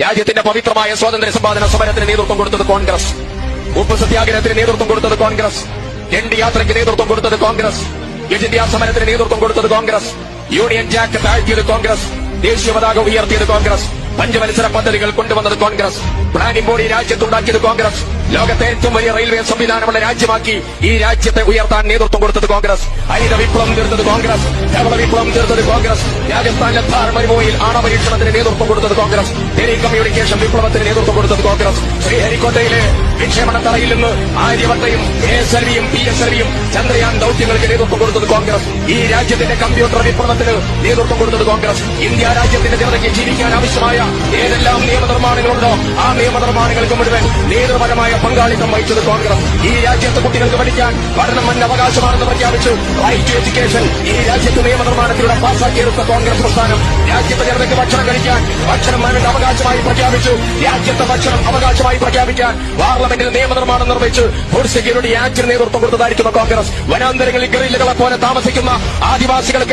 രാജ്യത്തിന്റെ പവിത്രമായ സ്വാതന്ത്ര്യ സമ്പാദന സമരത്തിന് നേതൃത്വം കൊടുത്തത് കോൺഗ്രസ്. ഉപ്പ് സത്യാഗ്രഹത്തിന് നേതൃത്വം കൊടുത്തത് കോൺഗ്രസ്. ജണ്ടി യാത്രയ്ക്ക് നേതൃത്വം കൊടുത്തത് കോൺഗ്രസ്. ഗജിന്ത്യാ സമരത്തിന് നേതൃത്വം കൊടുത്തത് കോൺഗ്രസ്. യൂണിയൻ ജാക്ക് താഴ്ത്തിയത് കോൺഗ്രസ്. ദേശീയ പതാക ഉയർത്തിയത് കോൺഗ്രസ്. പഞ്ചവത്സര പദ്ധതികൾ കൊണ്ടുവന്നത് കോൺഗ്രസ്. പ്ലാനിംഗ് ബോർഡ് ബോഡി രാജ്യത്തുണ്ടാക്കിയത് കോൺഗ്രസ്. ലോകത്തെ ഏറ്റവും വലിയ റെയിൽവേ സംവിധാനമുള്ള രാജ്യമാക്കി ഈ രാജ്യത്തെ ഉയർത്താൻ നേതൃത്വം കൊടുത്തത് കോൺഗ്രസ്. ഹരിത വിപ്ലവം തീർത്തത് കോൺഗ്രസ്. ധവള വിപ്ലവം തീർത്തത് കോൺഗ്രസ്. രാജസ്ഥാനിലെ ധാർ ആണവരീക്ഷണത്തിന് നേതൃത്വം കൊടുത്തത് കോൺഗ്രസ്. ടെലി കമ്മ്യൂണിക്കേഷൻ വിപ്ലവത്തിന് നേതൃത്വം കൊടുത്തത് കോൺഗ്രസ്. ശ്രീഹരിക്കോട്ടയിലെ വിക്ഷേപണ തറയിൽ നിന്ന് ആര്യവട്ടയും എ എസ് എൽ വിയും പി എസ് എൽ വിയും ചന്ദ്രയാൻ ദൌത്യങ്ങൾക്ക് നേതൃത്വം കൊടുത്തത് കോൺഗ്രസ്. ഈ രാജ്യത്തിന്റെ കമ്പ്യൂട്ടർ വിപ്ലവത്തിന് നേതൃത്വം കൊടുത്തത് കോൺഗ്രസ്. ഇന്ത്യ രാജ്യത്തിന്റെ ജനതയ്ക്ക് ജീവിക്കാൻ ആവശ്യമായ ഏതെല്ലാം നിയമനിർമ്മാണങ്ങളുണ്ടോ ആ നിയമനിർമ്മാണങ്ങൾക്ക് മുഴുവൻ നേതൃപരമായ പങ്കാളിത്തം വഹിച്ചത് കോൺഗ്രസ്. ഈ രാജ്യത്തെ കുട്ടികൾക്ക് പഠിക്കാൻ പഠനം മഞ്ഞ അവകാശമാണെന്ന് പ്രഖ്യാപിച്ചു. റൈറ്റ് ടു എഡ്യൂക്കേഷൻ ഈ രാജ്യത്ത് നിയമനിർമ്മാണത്തിലൂടെ പാസാക്കിയെടുത്ത കോൺഗ്രസ് പ്രസ്ഥാനം രാജ്യത്തെ ജനതയ്ക്ക് ഭക്ഷണം കഴിക്കാൻ ഭക്ഷണം അവകാശമായി പ്രഖ്യാപിച്ചു. രാജ്യത്തെ ഭക്ഷണം അവകാശമായി പ്രഖ്യാപിക്കാൻ പാർലമെന്റിൽ നിയമനിർമ്മാണം നിർവഹിച്ച് ഫുഡ് സെക്യൂരിറ്റി ആക്ടിന് നേതൃത്വം കൊടുത്തതായിരിക്കുന്ന കോൺഗ്രസ്. വനാന്തരങ്ങളിൽ ഗറില്ലകളെ പോലെ താമസിക്കുന്ന ആദിവാസികൾക്ക്